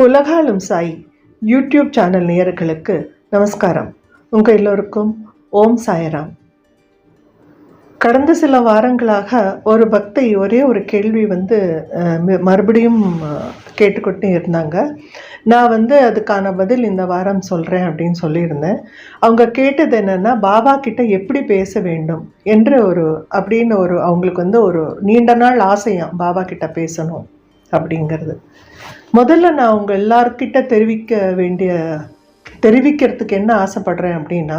உலகாலும் Sai YouTube channel நேயர்களுக்கு நமஸ்காரம். உங்கள் எல்லோருக்கும் ஓம் சாயராம். கடந்த சில வாரங்களாக ஒரு பக்தை ஒரே ஒரு கேள்வி வந்து மறுபடியும் அஹ், இருந்தாங்க. நான் வந்து அதுக்கான பதில் இந்த வாரம் சொல்கிறேன் அப்படின்னு சொல்லியிருந்தேன். அவங்க கேட்டது என்னென்னா பாபா கிட்ட எப்படி பேச வேண்டும்? என்று ஒரு அப்படின்னு ஒரு அவங்களுக்கு வந்து ஒரு நீண்ட நாள் ஆசையாம் பாபா கிட்ட பேசணும். அப்படிங்கிறது. முதல்ல நான் உங்கள் எல்லார்கிட்ட தெரிவிக்க வேண்டிய தெரிவிக்கிறதுக்கு என்ன ஆசைப்படுறேன் அப்படின்னா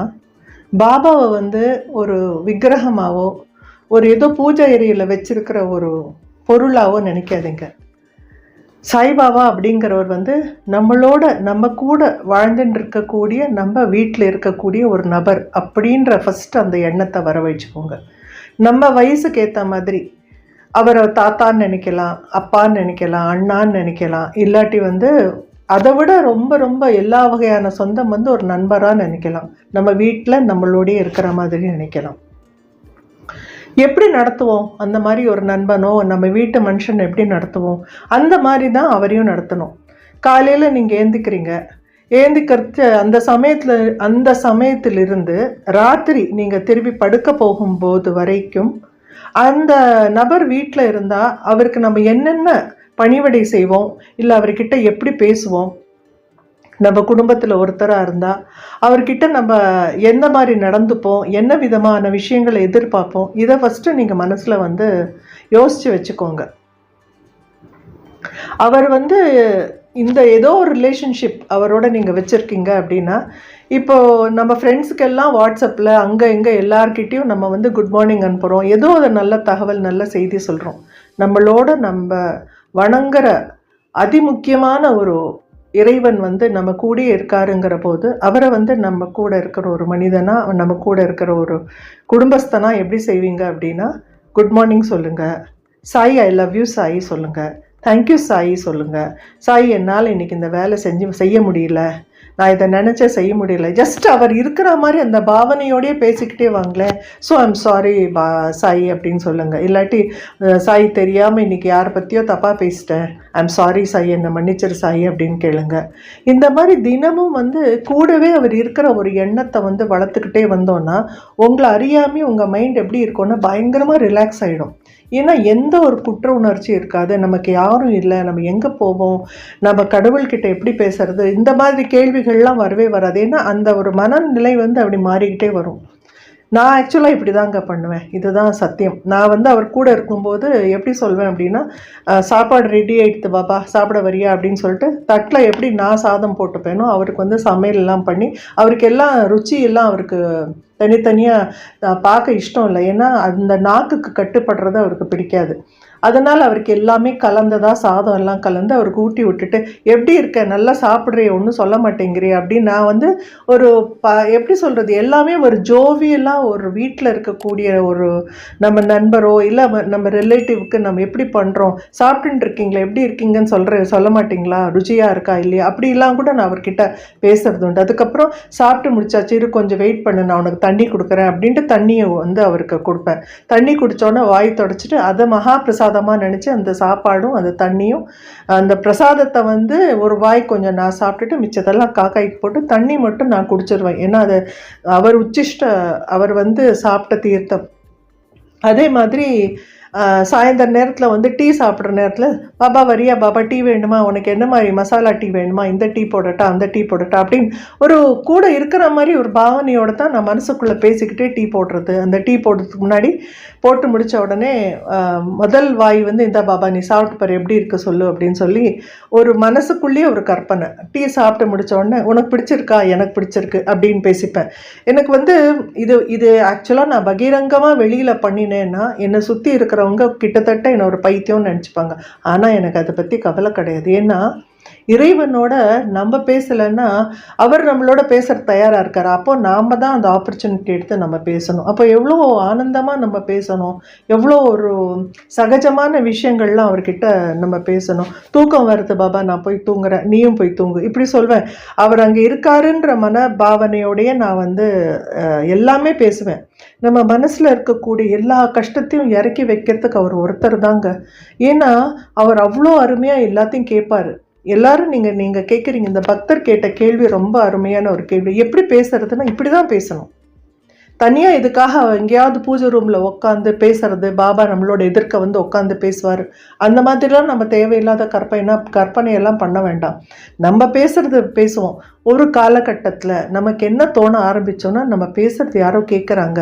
பாபாவை வந்து ஒரு விக்கிரகமாகவோ ஒரு ஏதோ பூஜை ஏரியில் வச்சுருக்கிற ஒரு பொருளாகவோ நினைக்காதீங்க. சாய்பாபா அப்படிங்கிறவர் வந்து நம்மளோட நம்ம கூட வாழ்ந்துட்டு இருக்கக்கூடிய நம்ம வீட்டில் இருக்கக்கூடிய ஒரு நபர் அப்படின்ற ஃபஸ்ட் அந்த எண்ணத்தை வர வச்சுக்கோங்க நம்ம வயசுக்கு ஏற்ற மாதிரி அவரை தாத்தான்னு நினைக்கலாம் அப்பான்னு நினைக்கலாம் அண்ணான்னு நினைக்கலாம். இல்லாட்டி வந்து அதை விட ரொம்ப ரொம்ப எல்லா வகையான சொந்தம் வந்து ஒரு நண்பராக நினைக்கலாம். நம்ம வீட்டில் நம்மளோடய இருக்கிற மாதிரி நினைக்கலாம். எப்படி நடத்துவோம்? அந்த மாதிரி ஒரு நண்பனோ நம்ம வீட்டு மனுஷன் எப்படி நடத்துவோம்? அந்த மாதிரி தான் அவரையும் நடத்தணும். காலையில் நீங்கள் ஏந்திக்கிறீங்க. ஏந்திக்கிறது அந்த சமயத்தில் அந்த சமயத்திலிருந்து ராத்திரி நீங்கள் திரும்பி படுக்க போகும்போது வரைக்கும் அந்த நபர் வீட்டில் இருந்தால் அவருக்கு நம்ம என்னென்ன பணிவடை செய்வோம்? இல்லை அவர்கிட்ட எப்படி பேசுவோம்? நம்ம குடும்பத்தில் ஒருத்தராக இருந்தால் அவர்கிட்ட நம்ம எந்த மாதிரி நடந்துப்போம்? என்ன விதமான விஷயங்களை எதிர்பார்ப்போம்? இதை ஃபஸ்ட்டு நீங்கள் மனசில் வந்து யோசித்து வச்சுக்கோங்க. அவர் வந்து இந்த ஏதோ ஒரு ரிலேஷன்ஷிப் அவரோட நீங்கள் வச்சுருக்கீங்க அப்படின்னா இப்போது நம்ம ஃப்ரெண்ட்ஸுக்கெல்லாம் வாட்ஸ்அப்பில் அங்கே இங்கே எல்லார்கிட்டேயும் நம்ம வந்து குட் மார்னிங் அனுப்புகிறோம் ஏதோ ஒரு நல்ல தகவல் நல்ல செய்தி சொல்கிறோம் நம்மளோட நம்ம வணங்குற அதிமுக்கியமான ஒரு இறைவன் வந்து நம்ம கூடயே இருக்காருங்கிற போது அவரை வந்து நம்ம கூட இருக்கிற ஒரு மனிதனாக நம்ம கூட இருக்கிற ஒரு குடும்பஸ்தனாக எப்படி செய்வீங்க அப்படின்னா குட் மார்னிங் சொல்லுங்கள் Sai I love you Sai சொல்லுங்கள் தேங்க்யூ சாய் சொல்லுங்கள் சாய் என்னால் இன்னைக்கு இந்த வேலை செஞ்சு செய்ய முடியல. நான் இதை நினச்சேன் செய்ய முடியல. ஜஸ்ட் அவர் இருக்கிற மாதிரி அந்த பாவனையோடயே பேசிக்கிட்டே வாங்களேன் ஸோ ஐம் சாரி பா சாய் அப்படின்னு சொல்லுங்கள் இல்லாட்டி சாய் தெரியாமல் இன்றைக்கி யாரை பற்றியோ தப்பாக பேசிட்டேன். ஐம் சாரி சாய் என்னை மன்னிச்சிரு சாய் அப்படின்னு கேளுங்க. இந்த மாதிரி தினமும் வந்து கூடவே அவர் இருக்கிற ஒரு எண்ணத்தை வந்து வளர்த்துக்கிட்டே வந்தோன்னா உங்களை அறியாமே உங்கள் மைண்ட் எப்படி இருக்கும்னா பயங்கரமாக ரிலாக்ஸ் ஆகிடும் ஏன்னா எந்த ஒரு குற்ற உணர்ச்சி இருக்காது. நமக்கு யாரும் இல்லை. நம்ம எங்கே போவோம்? நம்ம கடவுள்கிட்ட எப்படி பேசுறது? இந்த மாதிரி கேள்விகள்லாம் வரவே வராது. ஏன்னா அந்த ஒரு மனநிலை வந்து அப்படி மாறிக்கிட்டே வரும். நான் ஆக்சுவலாக இப்படி தாங்க பண்ணுவேன். இதுதான் சத்தியம். நான் வந்து அவர் கூட இருக்கும்போது எப்படி சொல்வேன் அப்படின்னா சாப்பாடு ரெடி ஆயிடுத்து பாப்பா சாப்பிட வரியா அப்படின்னு சொல்லிட்டு தட்டில் எப்படி நான் சாதம் போட்டுப்பேனோ அவருக்கு வந்து சமையல் எல்லாம் பண்ணி அவருக்கு எல்லாம் ருச்சி எல்லாம் அவருக்கு தனித்தனியாக பார்க்க இஷ்டம் இல்லை. ஏன்னா அந்த நாக்குக்கு கட்டுப்படுறது அவருக்கு பிடிக்காது. அதனால் அவருக்கு எல்லாமே கலந்ததாக சாதம் எல்லாம் கலந்து அவருக்கு ஊட்டி விட்டுட்டு எப்படி இருக்க? நல்லா சாப்பிட்றிய? ஒன்றும் சொல்ல மாட்டேங்கிறிய? அப்படின்னு நான் வந்து ஒரு ப எப்படி சொல்கிறது எல்லாமே ஒரு ஜோவியலாக ஒரு வீட்டில் இருக்கக்கூடிய ஒரு நம்ம நண்பரோ இல்லை நம்ம ரிலேட்டிவ்க்கு நம்ம எப்படி பண்ணுறோம் சாப்பிட்டுட்டு இருக்கீங்களா? எப்படி இருக்கீங்கன்னு சொல்கிற சொல்ல மாட்டீங்களா? ருச்சியாக இருக்கா? இல்லையா? அப்படிலாம் கூட நான் அவர்கிட்ட பேசுறது உண்டு. அதுக்கப்புறம் சாப்பிட்டு முடிச்சாச்சு. இரு கொஞ்சம் வெயிட் பண்ணு. நான் உனக்கு தண்ணி கொடுக்குறேன் அப்படின்ட்டு தண்ணியை வந்து அவருக்கு கொடுப்பேன். தண்ணி குடித்தோன்னே வாய் தொடச்சிட்டு அதை மகா பிரசாதமாக நினச்சி அந்த சாப்பாடும் அந்த தண்ணியும் அந்த பிரசாதத்தை வந்து ஒரு வாய் கொஞ்சம் நான் சாப்பிட்டுட்டு மிச்சத்தெல்லாம் காக்காய்க்கு போட்டு தண்ணி மட்டும் நான் குடிச்சிருவேன். ஏன்னா அது அவர் உச்சிஷ்ட அவர் வந்து சாப்பிட்ட தீர்த்தம். அதே மாதிரி சாயந்தர நேரத்தில் வந்து டீ சாப்பிட்ற நேரத்தில் பாபா வரியா பாபா டீ வேணுமா உனக்கு என்ன மாதிரி மசாலா டீ வேணுமா இந்த டீ போடட்டா அந்த டீ போடட்டா? அப்படின்னு ஒரு கூட இருக்கிற மாதிரி ஒரு பாவனையோடு தான் நான் மனசுக்குள்ளே பேசிக்கிட்டே டீ போடுறது. அந்த டீ போடுறதுக்கு முன்னாடி போட்டு முடித்த உடனே முதல் வாய் வந்து இந்த பாபா நீ சாப்பிட்டு பாரு எப்படி இருக்க சொல்லு அப்படின்னு சொல்லி ஒரு மனசுக்குள்ளேயே ஒரு கற்பனை. டீ சாப்பிட்டு முடித்த உடனே உனக்கு பிடிச்சிருக்கா? எனக்கு பிடிச்சிருக்கு அப்படின்னு பேசிப்பேன். எனக்கு வந்து இது இது ஆக்சுவலாக நான் பகிரங்கமாக வெளியில் பண்ணினேன்னா என்னை சுற்றி இருக்கிற இருக்கிறவங்க கிட்டத்தட்ட என்னை ஒரு பைத்தியம்னு நினச்சிப்பாங்க. ஆனால் எனக்கு அதை பற்றி கவலை கிடையாது. ஏன்னா இறைவனோட நம்ம பேசலைன்னா அவர் நம்மளோட பேச தயாராக இருக்கார். அப்போ நாம் தான் அந்த ஆப்பர்ச்சுனிட்டி எடுத்து நம்ம பேசணும். அப்போ எவ்வளோ ஆனந்தமாக நம்ம பேசணும். எவ்வளோ ஒரு சகஜமான விஷயங்கள்லாம் அவர்கிட்ட நம்ம பேசணும். தூக்கம் வருது பாபா நான் போய் தூங்குறேன். நீயும் போய் தூங்கு. இப்படி சொல்வேன். அவர் அங்கே இருக்காருன்ற மன பாவனையோடையே நான் வந்து எல்லாமே பேசுவேன். நம்ம மனசில் இருக்கக்கூடிய எல்லா கஷ்டத்தையும் இறக்கி வைக்கிறதுக்கு அவர் ஒருத்தர் தாங்க. ஏன்னா அவர் அவ்வளோ அருமையாக எல்லாத்தையும் கேட்பார் எல்லாரும் நீங்கள் நீங்கள் கேட்குறீங்க இந்த பக்தர் கேட்ட கேள்வி ரொம்ப அருமையான ஒரு கேள்வி. எப்படி பேசுறதுன்னா இப்படி தான் பேசணும் தனியாக இதுக்காக எங்கேயாவது பூஜை ரூமில் உட்காந்து பேசுறது பாபா நம்மளோட எதிர்க்க வந்து உட்காந்து பேசுவார். அந்த மாதிரிலாம் நம்ம தேவையில்லாத கற்பனை கற்பனையெல்லாம் பண்ண வேண்டாம். நம்ம பேசுறது பேசுவோம். ஒரு காலகட்டத்தில் நமக்கு என்ன தோண ஆரம்பித்தோன்னா நம்ம பேசுகிறது யாரோ கேட்குறாங்க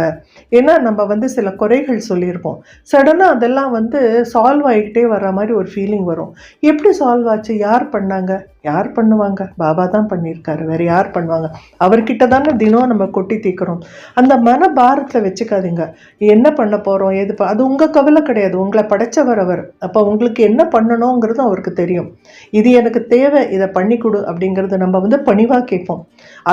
ஏன்னா நம்ம வந்து சில குறைகள் சொல்லியிருப்போம். சடனாக அதெல்லாம் வந்து சால்வ் ஆகிக்கிட்டே வர மாதிரி ஒரு ஃபீலிங் வரும். எப்படி சால்வ் ஆச்சு? யார் பண்ணாங்க? யார் பண்ணுவாங்க? பாபா தான் பண்ணியிருக்காரு. வேறு யார் பண்ணுவாங்க? அவர்கிட்ட தானே தினம் நம்ம கொட்டி தீக்கிறோம். அந்த மன பாரத்தில் வச்சுக்காதீங்க. என்ன பண்ண போகிறோம் எது அது உங்கள் கவலை கிடையாது. உங்களை படைச்சவர் அவர். அப்போ உங்களுக்கு என்ன பண்ணணுங்கிறது அவருக்கு தெரியும். இது எனக்கு தேவை. இதை பண்ணி கொடு அப்படிங்கிறது நம்ம வந்து தெளிவாக கேட்போம்.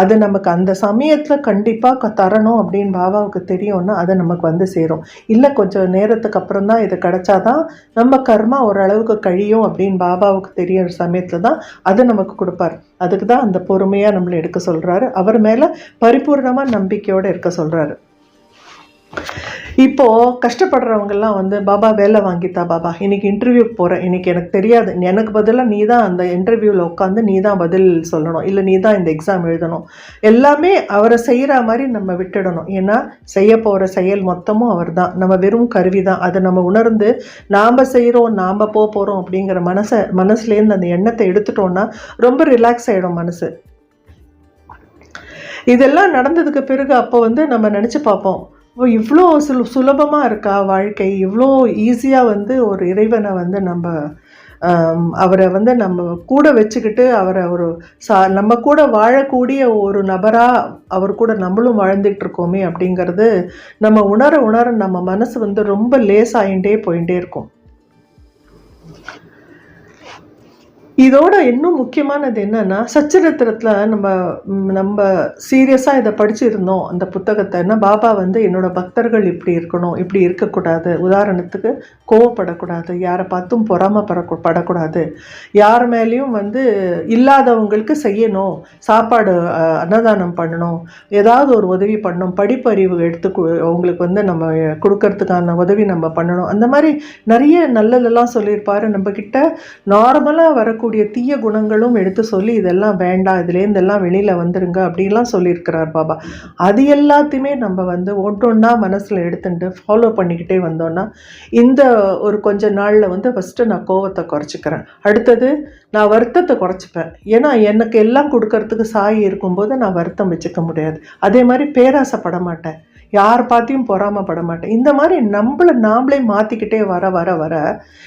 அது நமக்கு அந்த சமயத்தில் கண்டிப்பாக தரணும் அப்படின்னு பாபாவுக்கு தெரியும்னா அது நமக்கு வந்து சேரும். இல்லை கொஞ்சம் நேரத்துக்கு அப்புறம் தான் இது கிடைச்சாதான் நம்ம கர்மா ஓரளவுக்கு கழியும் அப்படின்னு பாபாவுக்கு தெரியற சமயத்தில் தான் அது நமக்கு கொடுப்பார். அதுக்கு தான் அந்த பொறுமையாக நம்மளை எடுக்க சொல்கிறாரு அவர் மேலே பரிபூர்ணமாக நம்பிக்கையோடு இருக்க சொல்கிறாரு இப்போ கஷ்டப்படுறவங்கெல்லாம் வந்து பாபா வேலை வாங்கித்தா பாபா. இன்றைக்கி இன்டர்வியூக்கு போகிறேன் இன்றைக்கி எனக்கு தெரியாது. எனக்கு பதிலாக நீ தான் அந்த இன்டர்வியூவில் உட்காந்து நீ தான் பதில் சொல்லணும். இல்லை நீ தான் இந்த எக்ஸாம் எழுதணும். எல்லாமே அவரை செய்கிற மாதிரி நம்ம விட்டுடணும். ஏன்னா செய்ய போகிற செயல் மொத்தமும் அவர் தான் நம்ம வெறும் கருவி தான். அதை நம்ம உணர்ந்து நாம் செய்கிறோம் நாம் போக போகிறோம் அப்படிங்கிற மனசை மனசுலேருந்து அந்த எண்ணத்தை எடுத்துட்டோன்னா ரொம்ப ரிலாக்ஸ் ஆகிடும் மனசு. இதெல்லாம் நடந்ததுக்கு பிறகு அப்போ வந்து நம்ம நினச்சி பார்ப்போம். இவ்வளோ சுல சுலபமாக இருக்கா வாழ்க்கை? இவ்வளோ ஈஸியாக வந்து ஒரு இறைவனை வந்து நம்ம அவரை வந்து நம்ம கூட வச்சுக்கிட்டு அவரை ஒரு சா நம்ம கூட வாழக்கூடிய ஒரு நபராக அவர் கூட நம்மளும் வாழ்ந்துட்டு இருக்கோமே அப்படிங்கிறது நம்ம உணர உணர நம்ம மனசு வந்து ரொம்ப லேசாயிண்டே போயிட்டே இருக்கும். இதோட இன்னும் முக்கியமானது என்னென்னா சச்சரித்திரத்தில் நம்ம நம்ம சீரியஸாக இதை படிச்சிருந்தோம் அந்த புத்தகத்தை. என்ன பாபா வந்து என்னோட பக்தர்கள் இப்படி இருக்கணும் இப்படி இருக்கக்கூடாது. உதாரணத்துக்கு கோவப்படக்கூடாது யாரை பார்த்தும் பொறாமப்படக்கூ படக்கூடாது. யார் மேலேயும் வந்து இல்லாதவங்களுக்கு செய்யணும் சாப்பாடு அன்னதானம் பண்ணணும் ஏதாவது ஒரு உதவி பண்ணணும் படிப்பறிவு எடுத்து அவங்களுக்கு வந்து நம்ம கொடுக்கறதுக்கான உதவி நம்ம பண்ணணும். அந்த மாதிரி நிறைய நல்லதெல்லாம் சொல்லியிருப்பாரு. நம்மக்கிட்ட நார்மலாக வரக்கூடிய தீய குணங்களும் எடுத்து சொல்லி இதெல்லாம் வேண்டாம் இதுலேருந்தெல்லாம் வெளியில் வந்துருங்க அப்படின்லாம் சொல்லியிருக்கிறார் பாபா. அது எல்லாத்தையுமே நம்ம வந்து ஒன்றொன்னா மனசில் எடுத்துட்டு ஃபாலோ பண்ணிக்கிட்டே வந்தோன்னா இந்த ஒரு கொஞ்ச நாளில் வந்து ஃபஸ்ட்டு நான் கோவத்தை குறைச்சிக்கிறேன். அடுத்தது நான் வருத்தத்தை குறைச்சிப்பேன். ஏன்னா எனக்கு எல்லாம் கொடுக்கறதுக்கு சாய் இருக்கும்போது நான் வருத்தம் வச்சுக்க முடியாது. அதே மாதிரி பேராசைப்பட மாட்டேன். யார் பார்த்தியும் பொறாமப்பட மாட்டேன் இந்த மாதிரி நம்மளை நாமளே மாற்றிக்கிட்டே வர வர வர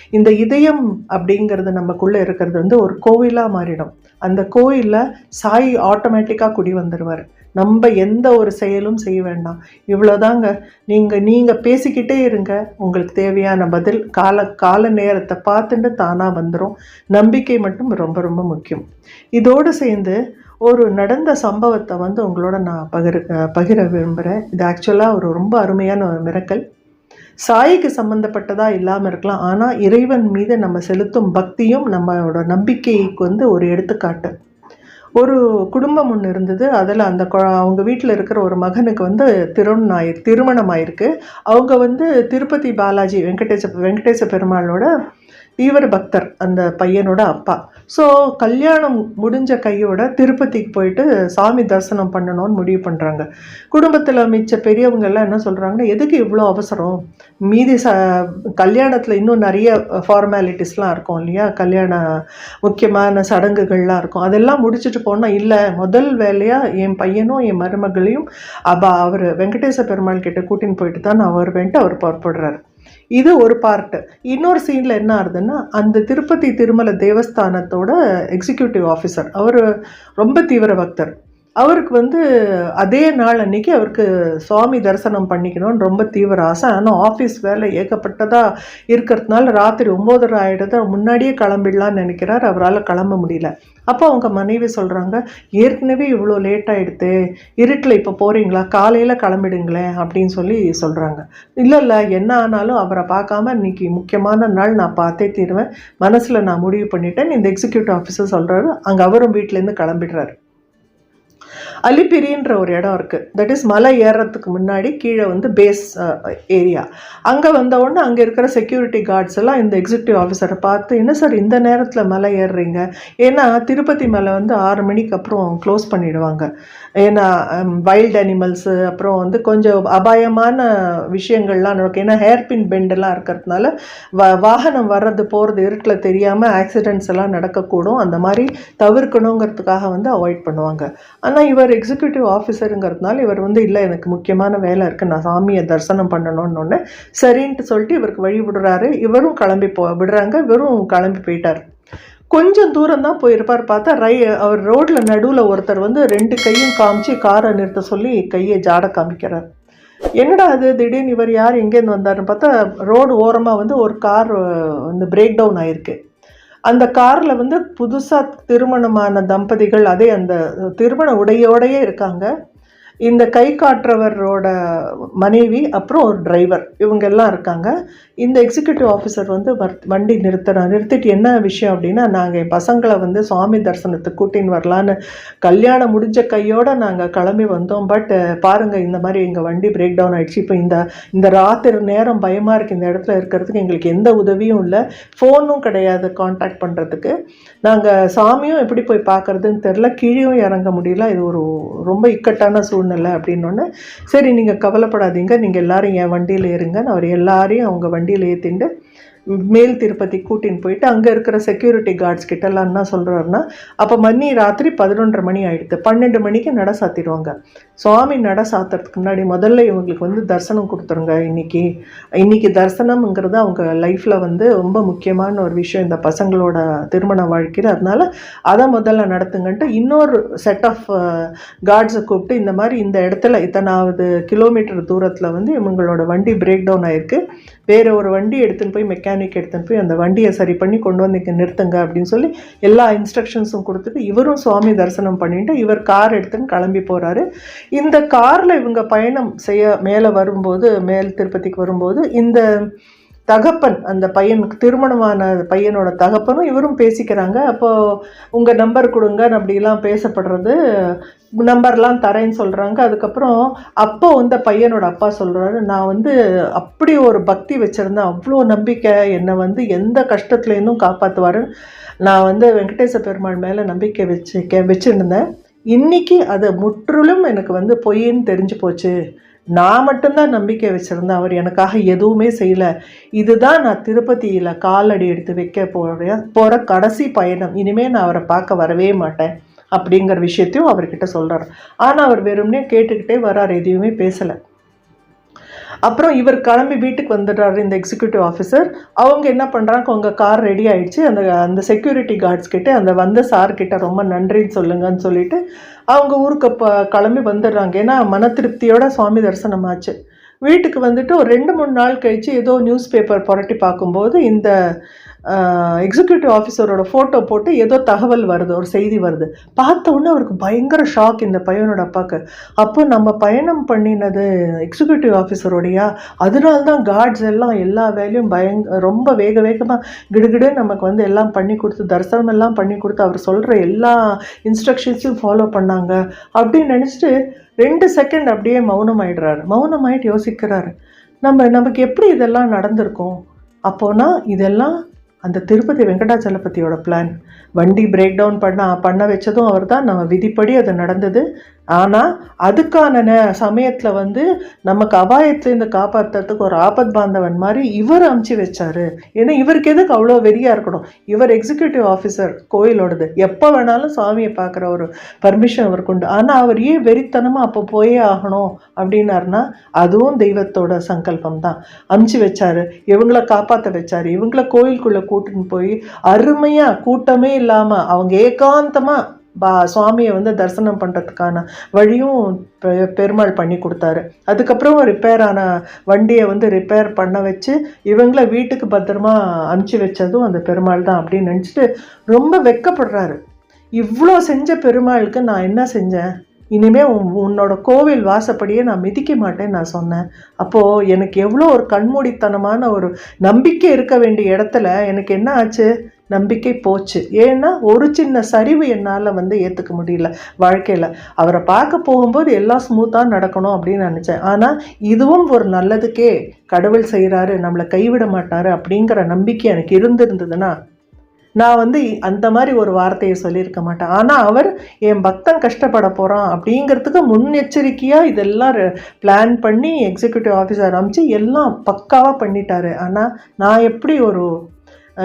இந்த இதயம் அப்படிங்கிறது நமக்குள்ளே இருக்கிறது வந்து ஒரு கோவிலாக மாறிடும். அந்த கோயிலில் சாய் ஆட்டோமேட்டிக்காக குடி வந்துடுவார் நம்ம எந்த ஒரு செயலும் செய்ய வேண்டாம். இவ்வளோதாங்க நீங்கள் நீங்கள் பேசிக்கிட்டே இருங்க. உங்களுக்கு தேவையான பதில் கால கால நேரத்தை பார்த்துட்டு தானாக வந்துடும் நம்பிக்கை மட்டும் ரொம்ப ரொம்ப முக்கியம். இதோடு சேர்ந்து ஒரு நடந்த சம்பவத்தை வந்து உங்களோட நான் பகிர பகிர விரும்புகிறேன் இது ஆக்சுவலாக ஒரு ரொம்ப அருமையான ஒரு மிரக்கல். சாய்க்கு சம்மந்தப்பட்டதாக இல்லாமல் இருக்கலாம். ஆனால் இறைவன் மீது நம்ம செலுத்தும் பக்தியும் நம்மளோட நம்பிக்கைக்கு வந்து ஒரு எடுத்துக்காட்டு. ஒரு குடும்பம் ஒன்று இருந்தது. அதில் அந்த கொ அவங்க வீட்டில் இருக்கிற ஒரு மகனுக்கு வந்து திருமணம் ஆயி திருமணம் ஆயிருக்கு. அவங்க வந்து திருப்பதி பாலாஜி வெங்கடேச வெங்கடேச பெருமாளோட தீவிர பக்தர் அந்த பையனோட அப்பா. ஸோ கல்யாணம் முடிஞ்ச கையோட திருப்பதிக்கு போயிட்டு சாமி தரிசனம் பண்ணணும்னு முடிவு பண்ணுறாங்க குடும்பத்தில் மிச்ச பெரியவங்கெல்லாம் என்ன சொல்கிறாங்கன்னா எதுக்கு இவ்வளோ அவசரம்? மீதி ச கல்யாணத்தில் இன்னும் நிறைய ஃபார்மாலிட்டிஸ்லாம் இருக்கும் இல்லையா? கல்யாண முக்கியமான சடங்குகள்லாம் இருக்கும். அதெல்லாம் முடிச்சுட்டு போனால் இல்லை முதல் வேலையாக என் பையனும் என் மருமகளையும் அப்போ அவர் வெங்கடேச பெருமாள் கிட்ட கூட்டின்னு போயிட்டு தான் நான் வருவேன்ட்டு அவர் புறப்படுறாரு. இது ஒரு பார்ட்டு இன்னொரு சீனில் என்ன ஆகுதுன்னா அந்த திருப்பதி திருமலை தேவஸ்தானத்தோட எக்ஸிக்யூட்டிவ் ஆஃபீஸர் அவர் ரொம்ப தீவிர பக்தர். அவருக்கு வந்து அதே நாள் அன்னைக்கு அவருக்கு சுவாமி தரிசனம் பண்ணிக்கணும்னு ரொம்ப தீவிர ஆசை. ஆனால் ஆஃபீஸ் வேலை ஏகப்பட்டதாக இருக்கிறதுனால ராத்திரி ஒம்போதரை ஆகிடுது முன்னாடியே கிளம்பிடலான்னு நினைக்கிறார். அவரால் கிளம்ப முடியல. அப்போ அவங்க மனைவி சொல்கிறாங்க ஏற்கனவே இவ்வளோ லேட் ஆகிடுது இருட்டில் இப்போ போகிறீங்களா காலையில் கிளம்பிடுங்களேன் அப்படின்னு சொல்லி சொல்கிறாங்க இல்லை இல்லை என்ன ஆனாலும் அவரை பார்க்காம இன்னைக்கு முக்கியமான நாள் நான் பார்த்தே தீருவேன். மனசில் நான் முடிவு பண்ணிட்டேன். இந்த எக்ஸிக்யூட்டிவ் ஆஃபீஸர் சொல்கிறாரு அங்கே அவரும் வீட்டிலேருந்து கிளம்பிடுறாரு. அலிபிரின்ற ஒரு இடம் இருக்குது தட் இஸ் மலை ஏறுறதுக்கு முன்னாடி கீழே வந்து பேஸ் ஏரியா அங்கே வந்த உடனே அங்கே இருக்கிற செக்யூரிட்டி கார்ட்ஸ் எல்லாம் இந்த எக்ஸிக்யூட்டிவ் ஆஃபீஸரை பார்த்து என்ன சார் இந்த நேரத்தில் மலை ஏறுறீங்க? ஏன்னா திருப்பதி மலை வந்து ஆறு மணிக்கு அப்புறம் க்ளோஸ் பண்ணிடுவாங்க. ஏன்னா வைல்ட் அனிமல்ஸு அப்புறம் வந்து கொஞ்சம் அபாயமான விஷயங்கள்லாம் நடக்கும். ஏன்னா ஹேர்பின் பெண்டெல்லாம் இருக்கிறதுனால வ வாகனம் வர்றது போகிறது இருட்டில் தெரியாமல் ஆக்சிடென்ட்ஸ் எல்லாம் நடக்கக்கூடும். அந்த மாதிரி தவிர்க்கணுங்கிறதுக்காக வந்து அவாய்ட் பண்ணுவாங்க. ஆனால் ஆனால் இவர் எக்ஸிக்யூட்டிவ் ஆஃபீஸருங்கிறதுனால இவர் வந்து இல்லை எனக்கு முக்கியமான வேலை இருக்குது நான் சாமியை தரிசனம் பண்ணணும்னு ஒன்று சரின்ட்டு சொல்லிட்டு இவருக்கு வழி விடுறாரு. இவரும் கிளம்பி போ விடுறாங்க. இவரும் கிளம்பி போயிட்டார். கொஞ்சம் தூரம் தான் போயிருப்பார். பார்த்தா ரை அவர் ரோட்டில் நடுவில் ஒருத்தர் வந்து ரெண்டு கையும் காமிச்சு காரை நிறுத்த சொல்லி கையை ஜாட காமிக்கிறார். என்னடா அது திடீர்னு இவர் யார்? எங்கேருந்து வந்தாருன்னு பார்த்தா ரோடு ஓரமாக வந்து ஒரு கார் வந்து பிரேக் டவுன் ஆயிருக்கு. அந்த காரில் வந்து புதுசாக திருமணமான தம்பதிகள் அதே அந்த திருமண உடையோடையே இருக்காங்க. இந்த கை காட்டுறவரோட மனைவி அப்புறம் ஒரு டிரைவர் இவங்க எல்லாம் இருக்காங்க. இந்த எக்ஸிக்யூட்டிவ் ஆஃபீஸர் வந்து வர்- வண்டி நிறுத்துறான் நிறுத்திட்டு என்ன விஷயம் அப்படின்னா நாங்கள் என் பசங்களை வந்து சுவாமி தரிசனத்துக்கு கூட்டின்னு வரலான்னு கல்யாணம் முடிஞ்ச கையோட நாங்கள் கிளம்பி வந்தோம். பட் பாருங்கள் இந்த மாதிரி எங்கள் வண்டி பிரேக் டவுன் ஆகிடுச்சு இப்போ இந்த இந்த ராத்திரி நேரம் பயமாக இருக்குது இந்த இடத்துல இருக்கிறதுக்கு எங்களுக்கு எந்த உதவியும் இல்லை. ஃபோனும் கிடையாது காண்டாக்ட் பண்ணுறதுக்கு நாங்கள் சாமியும் எப்படி போய் பார்க்குறதுன்னு தெரில கீழேயும் இறங்க முடியல. இது ஒரு ரொம்ப இக்கட்டான சூழ்நிலை. அப்படின்னோடனே சரி நீங்கள் கவலைப்படாதீங்க. நீங்கள் எல்லோரும் என் வண்டியில் ஏறுங்கன்னு அவர் எல்லாரையும் அவங்க வண்டியில் ஏற்றிட்டு மேல் திருப்பதி கூட்டின்னு போயிட்டு அங்கே இருக்கிற செக்யூரிட்டி கார்ட்ஸ் கிட்டலாம் என்ன சொல்கிறாருன்னா அப்போ மணி ராத்திரி பதினொன்றரை மணி ஆகிடுது பன்னெண்டு மணிக்கு நட சாத்திடுவாங்க. சுவாமி நட சாத்துறதுக்கு முன்னாடி முதல்ல இவங்களுக்கு வந்து தரிசனம் கொடுத்துருங்க இன்னைக்கு. இன்றைக்கி தரிசனம்ங்கிறது அவங்க லைஃப்பில் வந்து ரொம்ப முக்கியமான ஒரு விஷயம். இந்த பசங்களோட திருமண வாழ்க்கையில். அதனால் அதை முதல்ல நடத்துங்கன்ட்டு இன்னொரு செட் ஆஃப் கார்ட்ஸை கூப்பிட்டு இந்த மாதிரி இந்த இடத்துல இத்தனாவது கிலோமீட்டர் தூரத்தில் வந்து இவங்களோட வண்டி பிரேக் டவுன் ஆயிருக்கு. வேறு ஒரு வண்டி எடுத்துன்னு போய் மெக்கானிக் எடுத்துன்னு போய் அந்த வண்டியை சரி பண்ணி கொண்டு வந்து இங்கே நிறுத்துங்க அப்படின்னு சொல்லி எல்லா இன்ஸ்ட்ரக்ஷன்ஸும் கொடுத்துட்டு இவரும் சுவாமி தரிசனம் பண்ணிட்டு இவர் கார் எடுத்துன்னு கிளம்பி போகிறாரு இந்த காரில் இவங்க பயணம் செய்ய மேலே வரும்போது மேல் திருப்பதிக்கு வரும்போது இந்த தகப்பன் அந்த பையனுக்கு திருமணமான பையனோட தகப்பனும் இவரும் பேசிக்கிறாங்க. அப்போ உங்கள் நம்பர் கொடுங்க அப்படிலாம் பேசப்படுறது நம்பர்லாம் தரேன்னு சொல்கிறாங்க அதுக்கப்புறம் அப்போ வந்து பையனோட அப்பா சொல்கிறாரு நான் வந்து அப்படி ஒரு பக்தி வச்சுருந்தேன். அவ்வளோ நம்பிக்கை. என்னை வந்து எந்த கஷ்டத்துலேருந்தும் காப்பாற்றுவாரு நான் வந்து வெங்கடேச பெருமாள் மேலே நம்பிக்கை வச்சு வச்சுருந்தேன். இன்றைக்கி அதை முற்றிலும் எனக்கு வந்து பொய்ன்னு தெரிஞ்சு போச்சு. நான் மட்டும்தான் நம்பிக்கை வச்சுருந்தேன். அவர் எனக்காக எதுவுமே செய்யலை. இதுதான் நான் திருப்பதியில் காலடி எடுத்து வைக்க போகிற போகிற கடைசி பயணம். இனிமேல் நான் அவரை பார்க்க வரவே மாட்டேன் அப்படிங்கிற விஷயத்தையும் அவர்கிட்ட சொல்கிறார் ஆனால் அவர் வெறும்னே கேட்டுக்கிட்டே வரார் எதையுமே பேசலை. அப்புறம் இவர் கிளம்பி வீட்டுக்கு வந்துடுறாரு இந்த எக்ஸிக்யூட்டிவ் ஆஃபீஸர் அவங்க என்ன பண்ணுறாங்க உங்கள் கார் ரெடி ஆகிடுச்சு அந்த அந்த செக்யூரிட்டி கார்ட்ஸ் கிட்டே அந்த வந்த சார் கிட்ட ரொம்ப நன்றின்னு சொல்லுங்கன்னு சொல்லிட்டு அவங்க ஊருக்கு ப கிளம்பி வந்துடுறாங்க. ஏன்னா மன திருப்தியோட சுவாமி தரிசனம் ஆச்சு. வீட்டுக்கு வந்துட்டு ஒரு ரெண்டு மூணு நாள் கழித்து ஏதோ நியூஸ் பேப்பர் புரட்டி பார்க்கும்போது இந்த எக்ஸிக்யூட்டிவ் ஆஃபீஸரோட ஃபோட்டோ போட்டு ஏதோ தகவல் வருது ஒரு செய்தி வருது. பார்த்த உடனே அவருக்கு பயங்கர ஷாக் இந்த பையனோட அப்பாவுக்கு அப்போ நம்ம பயணம் பண்ணினது எக்ஸிக்யூட்டிவ் ஆஃபீஸரோடையா அதனால தான் கார்ட்ஸ் எல்லாம் எல்லா வேலையும் பயங்க ரொம்ப வேக வேகமாக கிடுகிடு நமக்கு வந்து எல்லாம் பண்ணி கொடுத்து தரிசனம் எல்லாம் பண்ணி கொடுத்து அவர் சொல்கிற எல்லா இன்ஸ்ட்ரக்ஷன்ஸையும் ஃபாலோ பண்ணாங்க. அப்படின்னு நினச்சிட்டு ரெண்டு செகண்ட் அப்படியே மௌனம் ஆயிடுறாரு மௌனம் ஆகிட்டு யோசிக்கிறாரு. நம்ம நமக்கு எப்படி இதெல்லாம் நடந்திருக்கும்? அப்போனா இதெல்லாம் அந்த திருப்பதி வெங்கடாச்சலபதியோட பிளான் வண்டி பிரேக் டவுன் பண்ண பண்ண வச்சதும் அவர் தான் நம்ம விதிப்படி அது நடந்தது. ஆனால் அதுக்கான சமயத்தில் வந்து நமக்கு அபாயத்துலேருந்து காப்பாற்றுறதுக்கு ஒரு ஆபத் பாந்தவன் மாதிரி இவர் அமுச்சு வச்சாரு. ஏன்னா இவருக்கு எதுக்கு அவ்வளோ வெறியாக இருக்கணும்? இவர் எக்ஸிக்யூட்டிவ் ஆஃபீஸர் கோயிலோடது. எப்போ வேணாலும் சாமியை பார்க்குற ஒரு பர்மிஷன் அவருக்கு உண்டு. ஆனால் அவர் ஏன் வெறித்தனமாக அப்போ போயே ஆகணும் அப்படின்னாருனா அதுவும் தெய்வத்தோட சங்கல்பம் தான் அமுச்சு வச்சாரு. இவங்கள காப்பாற்ற வச்சாரு. இவங்கள கோயிலுக்குள்ளே கூட்டின்னு போய் அருமையாக கூட்டமே இல்லாமல் அவங்க ஏகாந்தமாக பா சுவாமியை வந்து தரிசனம் பண்ணுறதுக்கான வழியும் பெ- பெருமாள் பண்ணி கொடுத்தாரு. அதுக்கப்புறம் ரிப்பேர் ஆன வண்டியை வந்து ரிப்பேர் பண்ண வச்சு இவங்கள வீட்டுக்கு பத்திரமா அனுப்பிச்சி வச்சதும் அந்த பெருமாள் தான் அப்படின்னு நினச்சிட்டு ரொம்ப வெக்கப்படுறாரு. இவ்வளோ செஞ்ச பெருமாளுக்கு நான் என்ன செஞ்சேன்? இனிமே உன்னோட கோவில் வாசப்படியே நான் மிதிக்க மாட்டேன்னு நான் சொன்னேன். அப்போது எனக்கு எவ்வளோ ஒரு கண்மூடித்தனமான ஒரு நம்பிக்கை இருக்க வேண்டிய இடத்துல எனக்கு என்ன ஆச்சு? நம்பிக்கை போச்சு. ஏன்னா ஒரு சின்ன சரிவு என்னால் வந்து ஏற்றுக்க முடியல வாழ்க்கையில். அவரை பார்க்க போகும்போது எல்லாம் ஸ்மூத்தாக நடக்கணும் அப்படின்னு நினச்சேன். ஆனால் இதுவும் ஒரு நல்லதுக்கே. கடவுள் செய்கிறாரு நம்மளை கைவிட மாட்டார் அப்படிங்கிற நம்பிக்கை எனக்கு இருந்திருந்ததுன்னா நான் வந்து அந்த மாதிரி ஒரு வார்த்தையை சொல்லியிருக்க மாட்டேன். ஆனால் அவர் என் பக்தன் கஷ்டப்பட போகிறான் அப்படிங்கிறதுக்கு முன்னெச்சரிக்கையாக இதெல்லாம் பிளான் பண்ணி எக்ஸிக்யூட்டிவ் ஆஃபீஸர் அமைச்சு எல்லாம் பக்காவாக பண்ணிட்டாரு. ஆனால் நான் எப்படி ஒரு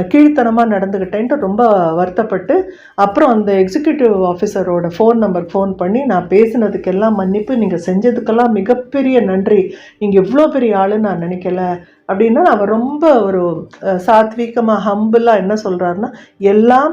கீழ்த்தனமாக நடந்துக்கிட்டேன்ட்டு ரொம்ப வருத்தப்பட்டு அப்புறம் அந்த எக்ஸிக்யூட்டிவ் ஆஃபீஸரோட ஃபோன் நம்பர் ஃபோன் பண்ணி நான் பேசினதுக்கெல்லாம் மன்னிப்பு நீங்கள் செஞ்சதுக்கெல்லாம் மிகப்பெரிய நன்றி நீங்கள் இவ்வளோ பெரிய ஆளுன்னு நான் நினைக்கல அப்படின்னா அவர் ரொம்ப ஒரு சாத்வீகமாக ஹம்பிளாக என்ன சொல்கிறாருன்னா எல்லாம்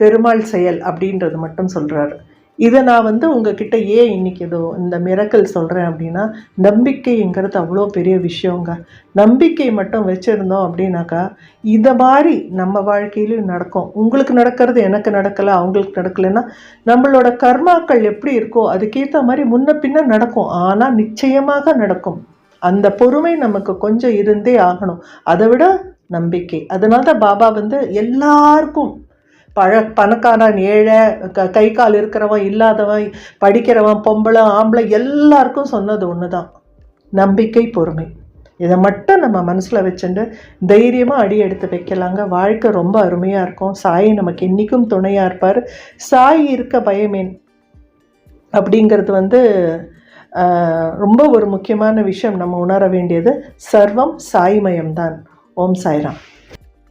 பெருமாள் செயல் அப்படின்றது மட்டும் சொல்கிறாரு இதை நான் வந்து உங்ககிட்ட ஏன் இன்னைக்கு இதோ இந்த மிரக்கல் சொல்கிறேன் அப்படின்னா நம்பிக்கைங்கிறது அவ்வளோ பெரிய விஷயங்க. நம்பிக்கை மட்டும் வச்சுருந்தோம் அப்படின்னாக்கா இதை மாதிரி நம்ம வாழ்க்கையிலையும் நடக்கும். உங்களுக்கு நடக்கிறது எனக்கு நடக்கலை அவங்களுக்கு நடக்கலைன்னா நம்மளோட கர்மாக்கள் எப்படி இருக்கோ அதுக்கேற்ற மாதிரி முன்ன பின்ன நடக்கும். ஆனால் நிச்சயமாக நடக்கும். அந்த பொறுமை நமக்கு கொஞ்சம் இருந்தே ஆகணும். அதை விட நம்பிக்கை. அதனால தான் பாபா வந்து எல்லாருக்கும் பழ பணக்காரன் ஏழை க கை கால் இருக்கிறவன் இல்லாதவன் படிக்கிறவன் பொம்பளை ஆம்பளை எல்லாருக்கும் சொன்னது ஒன்று தான் நம்பிக்கை பொறுமை. இதை மட்டும் நம்ம மனசில் வச்சுட்டு தைரியமாக அடி எடுத்து வைக்கலாங்க. வாழ்க்கை ரொம்ப அருமையாக இருக்கும். சாய் நமக்கு என்றைக்கும் துணையாக இருப்பார். சாய் இருக்க பயமேன் அப்படிங்கிறது வந்து ரொம்ப ஒரு முக்கியமான விஷயம் நம்ம உணர வேண்டியது. சர்வம் சாய்மயம்தான். ஓம் சாய்ராம்.